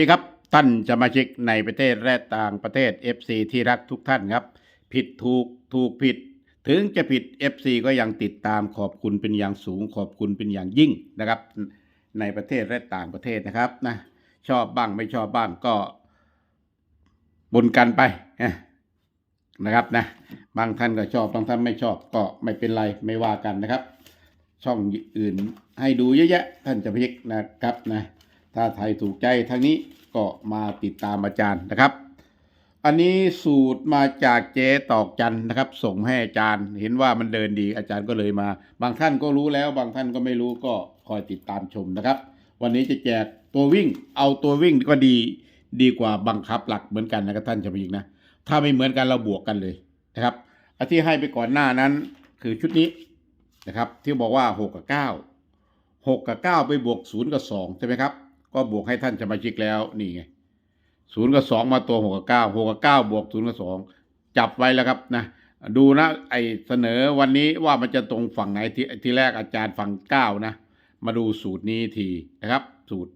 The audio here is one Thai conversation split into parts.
ดีครับ ท่านจะมาชิกในประเทศและต่างประเทศ FC ที่รักทุกท่านครับ ผิดถูกถูกผิด ถึงจะผิด FC ก็ยังติดตามขอบคุณเป็นอย่างสูงขอบคุณเป็นอย่างยิ่งนะครับ ในประเทศและต่างประเทศนะครับนะชอบบ้างไม่ชอบบ้างก็บนกันไปนะนะครับนะบางท่านก็ชอบบางท่านไม่ชอบก็ไม่เป็นไรไม่ว่ากันนะครับ ช่องอื่นให้ดูเยอะแยะท่านจะพิกนะครับนะ ถ้าไทยถูกใจทางนี้ก็มาติดตามอาจารย์นะครับ อันนี้สูตรมาจากเจ๊ตอกจันนะครับ ส่งให้อาจารย์ เห็นว่ามันเดินดีอาจารย์ก็เลยมา บางท่านก็รู้แล้ว บางท่านก็ไม่รู้ก็คอยติดตามชมนะครับ วันนี้จะแจกตัววิ่ง เอาตัววิ่งก็ดีดีกว่าบังคับหลักเหมือนกันนะครับท่านจะพิกนะ ถ้าไม่เหมือนกันเราบวกกันเลยนะครับอันที่ให้ไปก่อนหน้านั้นคือชุดนี้นะครับ ที่บอกว่า 6 กับ 9 6 กับ 9 ไปบวก 0 กับ2ใช่ไหมครับ ก็บวกให้ท่านสมาชิกแล้วนี่ไง0กับ2มาตัว6กับ9 6กับ9บวก0กับ2จับไว้แล้วครับนะดูนะไอเสนอวันนี้ว่ามันจะตรงฝั่งไหนที่ที่แรกอาจารย์ฝั่ง9นะ มาดูสูตรนี้ทีนะครับ สูตร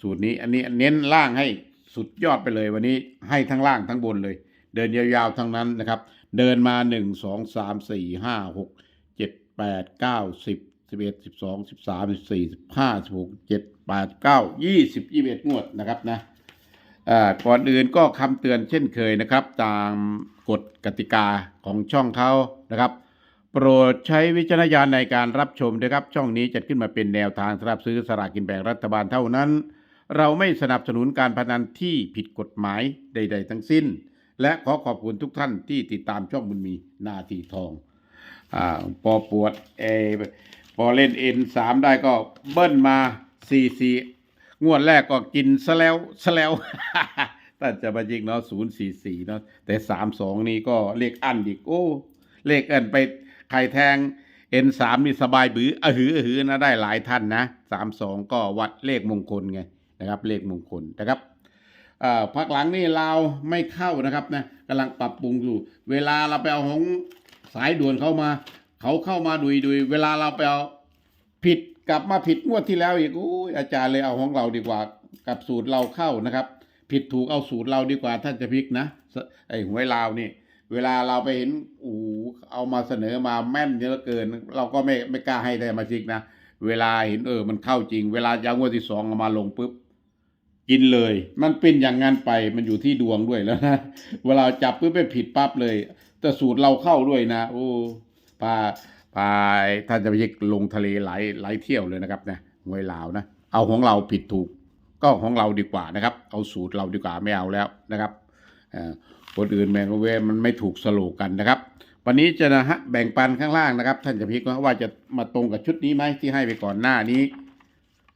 สูตรนี้อันนี้เน้นล่างให้สุดยอดไปเลยวันนี้ให้ทั้งล่างทั้งบนเลย เดินยาวๆทั้งนั้นนะครับ เดินมาหนึ่งสองสามสี่ห้าหกเจ็ดแปดเก้าสิบ สิบเอ็ดสิบสองสิบสามสิบสี่สิบห้าสิบหกเจ็ดแปดเก้ายี่สิบยี่สิบเอ็ดงวดนะครับนะก่อนอื่นก็คำเตือนเช่นเคยนะครับ ตามกฎกติกาของช่องเขานะครับ โปรดใช้วิจารณญาณในการรับชมด้วยครับ ช่องนี้จัดขึ้นมาเป็นแนวทางสำหรับซื้อสลากกินแบ่งรัฐบาลเท่านั้น เราไม่สนับสนุนการพนันที่ผิดกฎหมายใด ๆ ทั้งสิ้น และขอขอบคุณทุกท่านที่ติดตามช่องบุญมีนาทีทองอ่าพอปวดเอ พอเล่นเอ็นสามได้ก็เบิ้ลมาสี่สี่งวดแรกก็กินซะแล้วซะแล้วท่าจะมายิงเนาะศูนย์สี่สี่เนาะแต่สามสองนี่ก็เลขอันอีกโอ้ เลขอันไปใครแทงเอ็นสามนี่สบายบืออหืออหือนะได้หลายท่านนะสามสองก็วัดเลขมงคลไงนะครับ เลขมงคลนะครับอ่อพักหลังนี่เราไม่เข้านะครับนะกำลังปรับปรุงอยู่ เวลาเราไปเอาของสายด่วนเข้ามา เขาเข้ามาดุยดุยเวลาเราไปเอาผิดกลับมาผิดงวดที่แล้วอีกอุ้อาจารย์เลยเอาของเราดีกว่า กับสูตรเราเข้านะครับ ผิดถูกเอาสูตรเราดีกว่าท่านจะพลิกนะไอ้หวยลาวนี่ เวลาเราไปเห็นอูเอามาเสนอมาแม่นเยอะเกิน เราก็ไม่ไม่กล้าให้ได้มาชิกนะเวลาเห็นเออมันเข้าจริง เวลายางวดที่สองเอามาลงปุ๊บกินเลย มันเป็นอย่างนั้นไปมันอยู่ที่ดวงด้วยแล้วนะเวลาจับปุ๊บไปผิดปั๊บเลย แต่สูตรเราเข้าด้วยนะ โอ้ พาพาท่านจะไปยิกลงทะเลหลายหลายเที่ยวเลยนะครับนะหวยลาวนะ เอาของเราผิดถูก ก็ของเราดีกว่านะครับ เอาสูตรเราดีกว่าไม่เอาแล้วนะครับอ่อคนอื่นแบ่งเวรมันไม่ถูกสโลกกันนะครับ วันนี้จะนะฮะแบ่งปันข้างล่างนะครับ ท่านจะพิกว่าจะมาตรงกับชุดนี้ไหมที่ให้ไปก่อนหน้านี้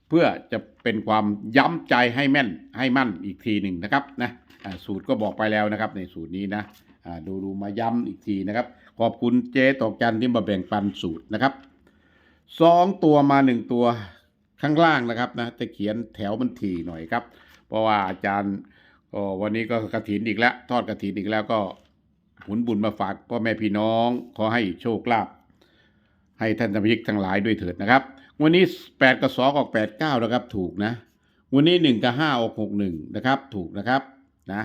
เพื่อจะเป็นความย้ำใจให้แม่นให้มั่นอีกทีหนึ่งนะครับนะ สูตรก็บอกไปแล้วนะครับ ในสูตรนี้นะดูดูมาย้ำอีกทีนะครับ ขอบคุณเจ๊ตอกจันที่มาแบ่งปันสูตรนะครับสองตัวมาหนึ่งตัวข้างล่างนะครับนะจะเขียนแถวมันถี่หน่อยครับ เพราะว่าอาจารย์ก็วันนี้ก็กระถินอีกแล้ว ทอดกระถินอีกแล้วก็หุนบุญมาฝากพ่อแม่พี่น้องขอให้โชคลาภให้ท่านสมาชิกทั้งหลายด้วยเถิดนะครับ วันนี้แปดกับสองอกแปดเก้านะครับ ถูกนะ วันนี้หนึ่งกับห้าออกหกหนึ่งนะครับ ถูกนะครับ นะ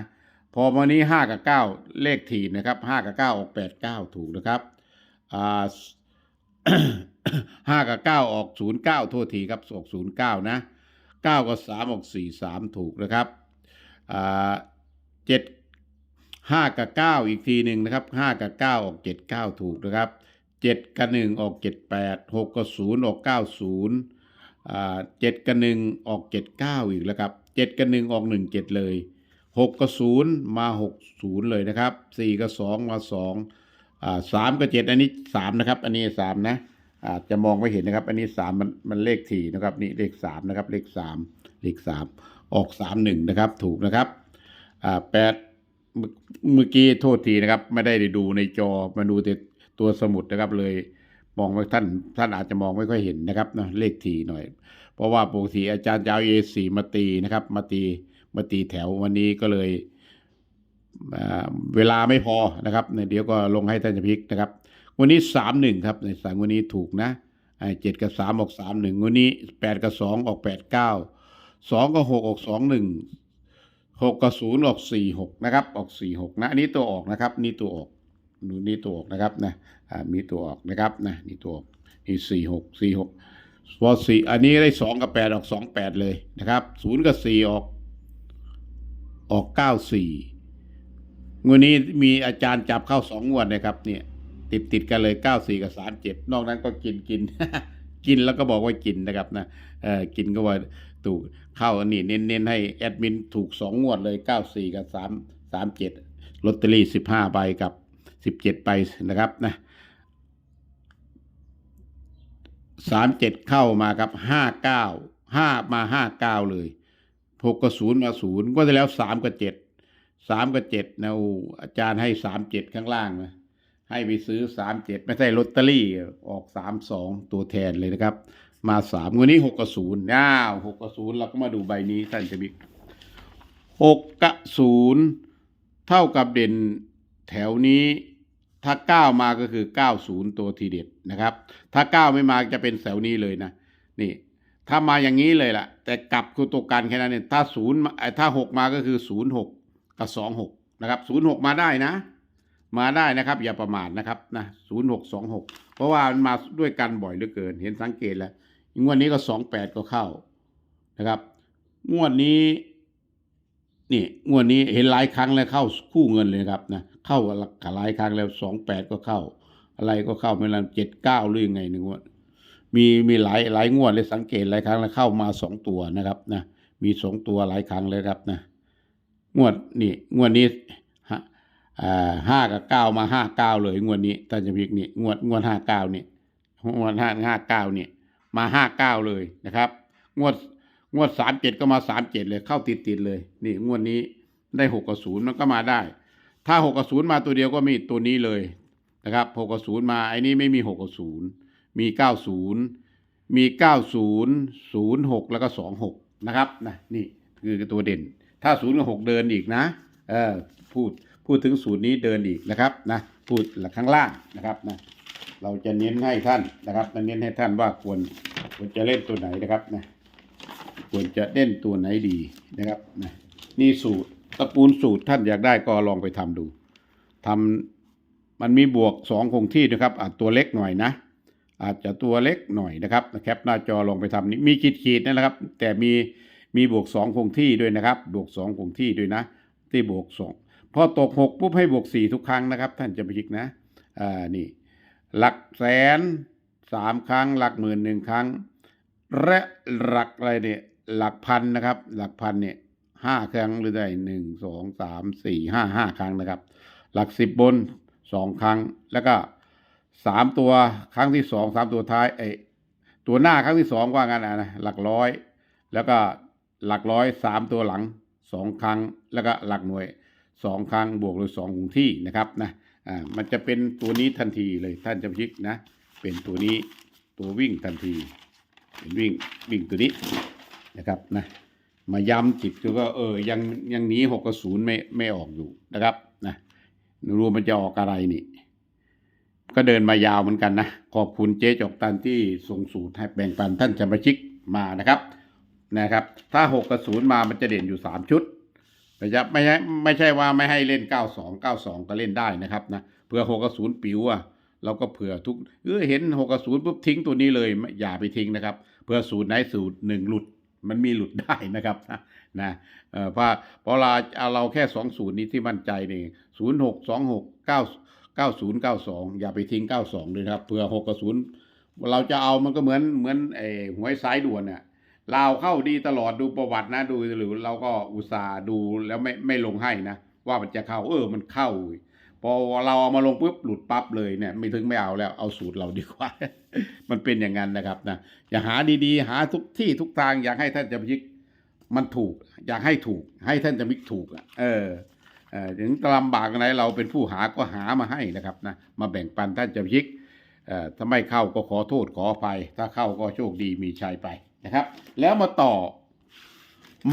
พอวันนี้ห้ากับเก้าเลขถีบนะครับห้ากับเก้าออกแปดเก้าถูกนะครับอ่าห้ากับเก้าออกศูนย์เก้าโทษทีครับออกศูนย์เก้านะเก้ากับสามออกสี่สามถูกนะครับเจ็ดห้ากับเก้าอีกทีหนึ่งนะครับห้ากับเก้าออกเจ็ดเก้าถูกนะครับเจ็ดกับหนึ่งออกเจ็ดแปดหกกับศูนย์ออกเก้าศูนย์เจ็ดกับหนึ่งออกเจ็ดเก้าอีกแล้วครับเจ็ดกับหนึ่งออกหนึ่งเจ็ดเลย หกกับศูนย์มาหกศูนย์เลยนะครับสี่กับสองมาสองอ่าสามกับเจ็ดอันนี้สามนะครับ อันนี้สามนะอาจจะมองไม่เห็นนะครับ อันนี้สามมันมันเลขถี่นะครับนี่เลขสามนะครับเลขสามเลขสามออกสามหนึ่งนะครับถูกนะครับอ่าแปดเมื่อเมื่อกี้โทษทีนะครับ ไม่ได้ดูในจอมาดูแต่ตัวสมุดนะครับเลยมองไม่ท่านท่านอาจจะมองไม่ค่อยเห็นนะครับนะเลขทีหน่อย เพราะว่าปกติอาจารย์จะเอาเอสีมาตีนะครับ มาตี มาตีแถววันนี้ก็เลยเวลาไม่พอนะครับเนี่ยเดี๋ยวก็ลงให้ท่านจะพิกนะครับ วันนี้สามหนึ่งครับในสามวันนี้ถูกนะเจ็ดกับสามออกสามหนึ่งวันนี้แปดกับสองออกแปดเก้าสองกับหกออกสองหนึ่งหกกับศูนย์ออกสี่หกนะครับออกสี่หกนะอันนี้ตัวออกนะครับ นี่ตัวออกดูนี่ตัวออกนะครับนะมีตัวออกนะครับนะนี่ตัวออกนี่สี่หกสี่หกพอสี่อันนี้ได้สองกับแปดออกสองแปดเลยนะครับศูนย์กับสี่ออก ออกเก้าสี่งวดนี้มีอาจารย์จับเข้าสองงวดนะครับ เนี่ย ติดติดกันเลยเก้าสี่กับสามเจ็ดนอกนั้นก็กินกิน กินแล้วก็บอกว่ากินนะครับนะเออกินก็ว่าถูกเข้าอันนี้เน้นเน้นให้แอดมินถูกสองงวดเลยเก้าสี่กับสามสามเจ็ดลอตเตอรี่สิบห้าใบกับสิบเจ็ดใบนะครับนะสามเจ็ดเข้ามากับห้าเก้าห้ามาห้าเก้าเลย หกกับศูนย์มาศูนย์ก็จะแล้วสามกับเจ็ดสามกับเจ็ดนะโอ้อาจารย์ให้สามเจ็ดข้างล่างนะให้ไปซื้อสามเจ็ดไม่ใช่ลอตเตอรี่ออกสามสองตัวแทนเลยนะครับ มาสามวันนี้หกกับศูนย์อ้าวหกกับศูนย์เราก็มาดูใบนี้ท่านจะมีหกกับศูนย์เท่ากับเด่นแถวนี้ถ้าเก้ามาก็คือเก้าศูนย์ตัวทีเด็ดนะครับ ถ้าเก้าไม่มาจะเป็นแถวนี้เลยนะ นี่ ถ้ามาอย่างนี้เลยล่ะ แต่กลับคือตัวกันแค่นั้นเองถ้าศูนย์ถ้าหกมาก็คือศูนย์หกกับสองหกนะครับศูนย์หกมาได้นะ มาได้นะครับ อย่าประมาทนะครับนะศูนย์หกสองหกเพราะว่ามันมาด้วยกันบ่อยเหลือเกิน เห็นสังเกตแล้วงวดนี้ก็สองแปดก็เข้านะครับ งวดนี้นี่งวดนี้เห็นหลายครั้งแล้วเข้าคู่เงินเลยครับนะเข้าหลายครั้งแล้วสองแปดก็เข้า อะไรก็เข้าไม่ละเจ็ดเก้าหรือยังไงหนึ่งวด มีมีหลายหลายงวดเลยสังเกตหลายครั้งแล้วเข้ามาสองตัวนะครับนะมีสองตัวหลายครั้งเลยครับนะงวดนี่งวดนี้ฮะอ่าห้ากับเก้ามาห้าเก้าเลยงวดนี้ท่านจะพิกนี่งวดงวดห้าเก้านี่งวดห้าห้าเก้านี่มาห้าเก้าเลยนะครับ งวดงวดสามเจ็ดก็มาสามเจ็ดเลยเข้าติดติดเลย นี่งวดนี้ได้หกกับศูนย์มันก็มาได้ ถ้าหกกับศูนย์มาตัวเดียวก็มีตัวนี้เลยนะครับหกกับศูนย์มาไอ้นี้ไม่มีหกกับศูนย์ มีเก้าศูนย์มีเก้าศูนย์ศูนย์หกแล้วก็สองหกนะครับนะนี่คือตัวเด่น ถ้าศูนย์กับหกเดินอีกนะเออพูดพูดถึงสูตรนี้เดินอีกนะครับนะพูดข้างล่างนะครับนะเราจะเน้นให้ท่านนะครับเน้นให้ท่านว่าควรควรจะเล่นตัวไหนนะครับนะควรจะเล่นตัวไหนดีนะครับนะนี่สูตรตระกูลสูตรท่านอยากได้ก็ลองไปทำดูทำมันมีบวกสองคงที่นะครับอาจตัวเล็กหน่อยนะ อาจจะตัวเล็กหน่อยนะครับแคปหน้าจอลงไปทำนี่มีขีดขีดนะครับ แต่มีมีบวกสองคงที่ด้วยนะครับ บวกสองคงที่ด้วยนะ ที่บวกสองพอตกหกปุ๊บให้บวกสี่ทุกครั้งนะครับ ท่านจะไปคิกนะอ่านี่ หลักแสนสามครั้ง หลักหมื่นหนึ่งครั้ง และหลักอะไรเนี่ยหลักพันนะครับ หลักพันเนี่ยห้าครั้งหรือได้หนึ่งสองสามสี่ห้าห้าครั้งนะครับ หลักสิบบนสองครั้งแล้วก็ สามตัวครั้งที่สองสามตัวท้ายไอ้ตัวหน้าครั้งที่สองว่างั้นนะนะหลักร้อย แล้วก็หลักร้อยสามตัวหลังสองครั้ง แล้วก็หลักหน่วยสองครั้งบวกโดยสองคงที่นะครับนะอ่ามันจะเป็นตัวนี้ทันทีเลยท่านจะพลิกนะ เป็นตัวนี้ตัววิ่งทันทีเป็นวิ่งวิ่งตัวนี้นะครับนะมาย้ำจิตตัวก็เออยังยังหนีหกกับศูนย์ไม่ไม่ออกอยู่นะครับนะรู้มันจะออกอะไรนี่ ก็เดินมายาวเหมือนกันนะ ขอบคุณเจ๊จอกตันที่ส่งสูตรให้แบ่งปันท่านจะมาชิกมานะครับนะครับ ถ้าหกกับศูนมามันจะเด่นอยู่สามชุดไม่ใช่ไม่ใช่ไม่ใช่ว่าไม่ให้เล่น92 92ก็เล่นได้นะครับนะเผื่อ6กับ0ปิวอะเราก็เผื่อทุกเออเห็น6กับ0ปุ๊บทิ้งตัวนี้เลยอย่าไปทิ้งนะครับเผื่อสูตรไหนสูตรหนึ่งหลุดมันมีหลุดได้นะครับนะเออพราะเพราะเราเอเราแค่สองศูนย์นี้ที่มั่นใจนี่ศูนย์หกสองหกเก้า เก้าศูนย์เก้าสองอย่าไปทิ้งเก้าสองเลยครับเผื่อหกศูนย์เราจะเอามันก็เหมือนเหมือนไอ้หวยสายด่วนเนี่ยลาวเข้าดีตลอดดูประวัตินะดูหรือเราก็อุตส่าห์ดูแล้วไม่ไม่ลงให้นะ ว่ามันจะเข้าเออมันเข้า พอเราเอามาลงปุ๊บหลุดปั๊บเลยเนี่ย ไม่ถึงไม่เอาแล้วเอาสูตรเราดีกว่า มันเป็นอย่างนั้นนะครับนะอย่าหาดีๆ หาทุกที่ทุกทางอยากให้ท่านจะพิกมันถูก อยากให้ถูก ให้ท่านจะมิกถูกอะเออ ถึงลำบากอะไรเราเป็นผู้หาก็หามาให้นะครับนะมาแบ่งปันท่านจะพิกถ้าไม่เข้าก็ขอโทษขออภัย ถ้าเข้าก็โชคดีมีชัยไปนะครับ แล้วมาต่อ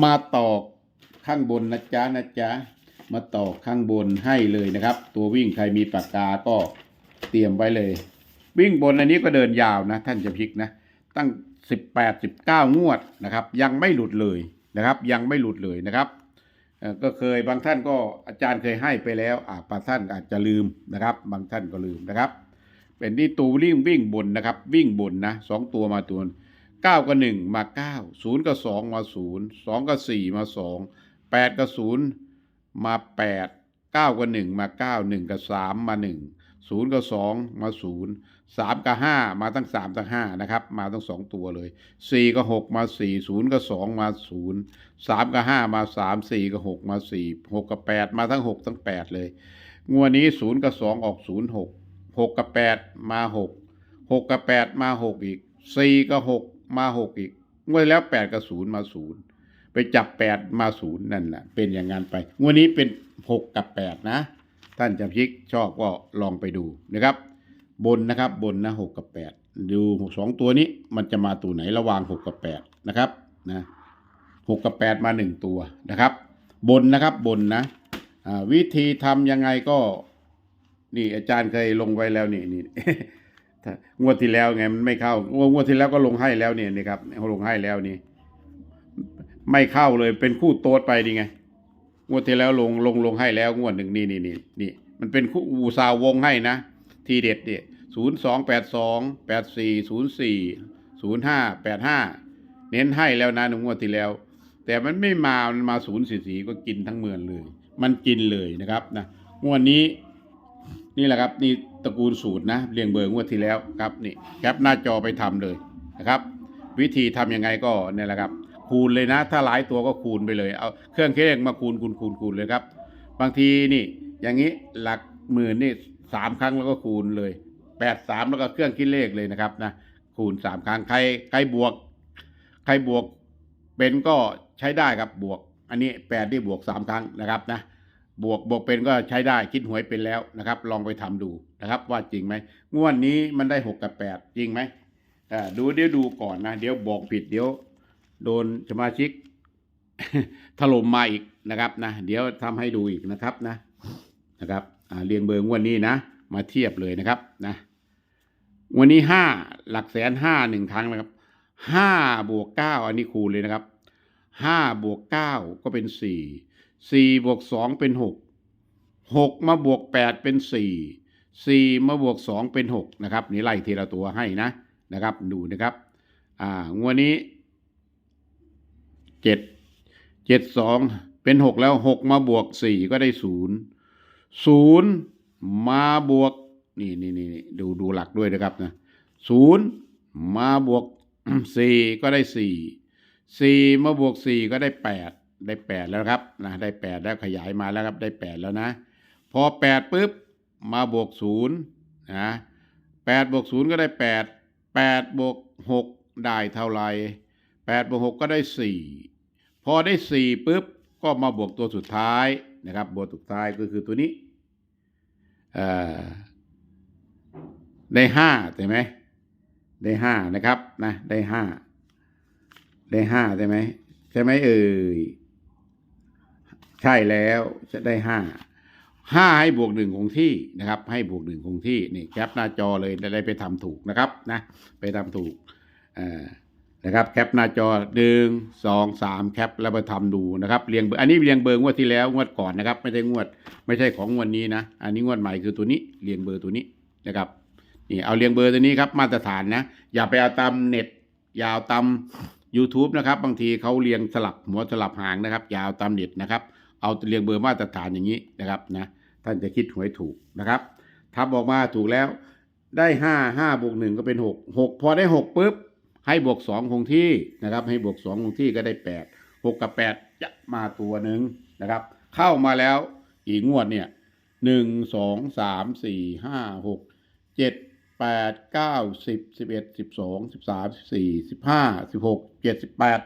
มาต่อข้างบนนะจ๊ะนะจ๊ะมาต่อข้างบนให้เลยนะครับ ตัววิ่งใครมีปากกาก็เตรียมไว้เลย วิ่งบนอันนี้ก็เดินยาวนะ ท่านจะพิกนะ ตั้งสิบแปดสิบเก้างวดนะครับ ยังไม่หลุดเลยนะครับ ยังไม่หลุดเลยนะครับ ก็เคยบางท่านก็อาจารย์เคยให้ไปแล้วอ่าบางท่านอาจจะลืมนะครับ บางท่านก็ลืมนะครับ เป็นที่ตูวิ่งวิ่งบนนะครับ วิ่งบนนะสองตัวมาตัวเก้ากับหนึ่งมาเก้าศูนย์กับสองมาศูนย์สองกับสี่มาสองแปดกับศูนย์มาแปดเก้ากับหนึ่งมาเก้าหนึ่งกับสามมาหนึ่งศูนย์กับสองมาศูนย์ สามกับห้ามาตั้งสามตั้งห้านะครับ มาตั้งสองตัวเลยสี่กับหกมาสี่ศูนย์กับสองมาศูนย์สามกับห้ามาสามสี่กับหกมาสี่หกกับแปดมาทั้งหกทั้งแปดเลยงวดนี้ศูนย์กับสองออกศูนย์หกหกกับแปดมาหกหกกับแปดมาหกอีกสี่กับหกมาหกอีกงวดแล้วแปดกับศูนย์มาศูนย์ไปจับแปดมาศูนย์นั่นแหละเป็นอย่างนั้นไปงวดนี้เป็นหกกับแปดนะ ท่านจำชิกชอบก็ลองไปดูนะครับ บนนะครับบนนะหกกับแปดดูสองตัวนี้มันจะมาตัวไหนระหว่างหกกับแปดนะครับนะหกกับแปดมาหนึ่งตัวนะครับ บนนะครับบนนะวิธีทำยังไงก็ นี่อาจารย์เคยลงไว้แล้วนี่นี่งวดที่แล้วไงมันไม่เข้างวดที่แล้วก็ลงให้แล้วเนี่ยนี่ครับเขาลงให้แล้วนี่ ไม่เข้าเลยเป็นคู่โต๊ดไปดีไงงวดที่แล้วลงลงลงให้แล้วงวดหนึ่งนี่นี่นี่นี่มันเป็นคู่อูซาวงให้นะ ทีเด็ดเนี่ย ศูนย์สองแปดสองแปดสี่ศูนย์สี่ศูนย์ห้าแปดห้าเน้นให้แล้วนะในงวดที่แล้ว แต่มันไม่มา มันมาศูนย์สี่สี่ก็กินทั้งเมืองเลย มันกินเลยนะครับนะงวดนี้นี่แหละครับนี่ตระกูลสูตรนะเรียงเบอร์งวดที่แล้วครับนี่แคปหน้าจอไปทำเลยนะครับ วิธีทำยังไงก็เนี่ยแหละครับ คูณเลยนะ ถ้าหลายตัวก็คูณไปเลยเอาเครื่องคิดเลขมาคูณคูณคูณคูณเลยครับ บางทีนี่ อย่างนี้หลักหมื่นนี่สามครั้งแล้วก็คูณเลย แปดสามแล้วก็เครื่องคิดเลขเลยนะครับนะคูณสามครั้งใครใครบวก ใครบวกเป็นก็ใช้ได้ครับบวก อันนี้แปดที่บวกสามครั้งนะครับนะบวกบวกเป็นก็ใช้ได้คิดหวยเป็นแล้วนะครับ ลองไปทำดูนะครับ ว่าจริงไหมงวดนี้มันได้หกกับแปดจริงไหมอ่าดูเดี๋ยวดูก่อนนะเดี๋ยวบอกผิดเดี๋ยว โดนสมาชิกถล่มมาอีกนะครับนะเดี๋ยวทำให้ดูอีกนะครับนะนะครับอ่าเรียงเบอร์งวดนี้นะ มาเทียบเลยนะครับนะ วันนี้ห้าหลักแสนห้าหนึ่งครั้งนะครับห้าบวกเก้าอันนี้คูณเลยนะครับห้าบวกเก้าก็เป็นสี่สี่บวกสองเป็นหกหกมาบวกแปดเป็นสี่สี่มาบวกสองเป็นหกนะครับนี่ไล่ทีละตัวให้นะนะครับ ดูนะครับ อ่างวดนี้เจ็ดเจ็ดสองเป็นหกแล้วหกมาบวกสี่ก็ได้ศูนย์ศูนย์มาบวก นี่นี่นี่ดูดูหลักด้วยนะครับนะศูนย์มาบวกสี่ก็ได้สี่สี่มาบวกสี่ก็ได้แปดได้แปดแล้วครับนะได้แปดแล้วขยายมาแล้วครับได้แปดแล้วนะ พอแปดปุ๊บมาบวกศูนย์นะแปดบวกศูนย์ก็ได้แปดแปดบวกหกได้เท่าไหร่แปดบวกหกก็ได้สี่พอได้สี่ปุ๊บก็มาบวกตัวสุดท้ายนะครับบวกสุดท้ายก็คือตัวนี้อ่อ ได้ห้าใช่ไหมได้ห้านะครับนะได้ห้าได้ห้าใช่ไหมใช่ไหมเอ่ยใช่แล้วจะได้ห้าห้าให้บวกหนึ่งคงที่นะครับ ให้บวกหนึ่งคงที่นี่แคปหน้าจอเลยจะได้ไปทำถูกนะครับนะไปทำถูกอ่อนะครับแคปหน้าจอหนึ่งสองสามแคปแล้วไปทำดูนะครับเรียงเบอร์อันนี้เรียงเบอร์งวดที่แล้วงวดก่อนนะครับ ไม่ใช่งวด ไม่ใช่ของงวดนี้นะ อันนี้งวดใหม่คือตัวนี้เรียงเบอร์ตัวนี้นะครับ นี่เอาเรียงเบอร์ตัวนี้ครับมาตรฐานนะ อย่าไปเอาตามเน็ตอยาวตาม YouTube นะครับ บางทีเขาเรียงสลับหัวสลับหางนะครับ อยาวตามเน็ตนะครับ เอาเรียงเบอร์มาตรฐานอย่างนี้นะครับนะท่านจะคิดหวยถูกนะครับทำออกมาถูกแล้วได้ห้าห้าบวกหนึ่งก็เป็นหกหกพอได้หกปุ๊บให้บวกสองคงที่นะครับ ให้บวกสองคงที่ก็ได้แปดหกกับแปดจะมาตัวหนึ่งนะครับ เข้ามาแล้วอีกงวดเนี่ยหนึ่งสองสามสี่ห้าหกเจ็ด แปดเก้าสิบสิบเอ็ดสิบสองสิบสามสิบสี่สิบห้าสิบหกเจ็ดสิบแปด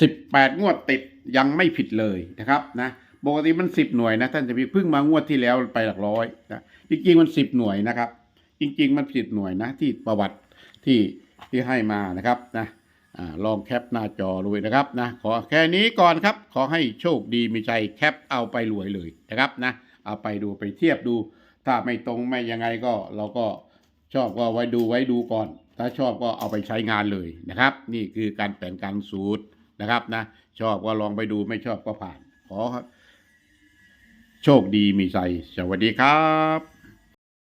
สิบแปดงวดติดยังไม่ผิดเลยนะครับนะปกติมันสิบหน่วยนะท่านจะมีเพิ่งมางวดที่แล้วไปหลักร้อยนะจริงๆมันสิบหน่วยนะครับ จริง ๆ มันสิบหน่วยนะที่ประวัติที่ที่ให้มานะครับนะอลองแคปหน้าจอเลยนะครับนะขอแค่นี้ก่อนครับ ขอให้โชคดีมีใจแคปเอาไปรวยเลยนะครับนะเอาไปดูไปเทียบดู ถ้าไม่ตรงไม่ยังไงก็เราก็ ชอบก็ไว้ดูไว้ดูก่อน ถ้าชอบก็เอาไปใช้งานเลยนะครับ นี่คือการแปลงการสูตรนะครับนะ ชอบก็ลองไปดูไม่ชอบก็ผ่าน ขอโชคดีมีใจสวัสดีครับ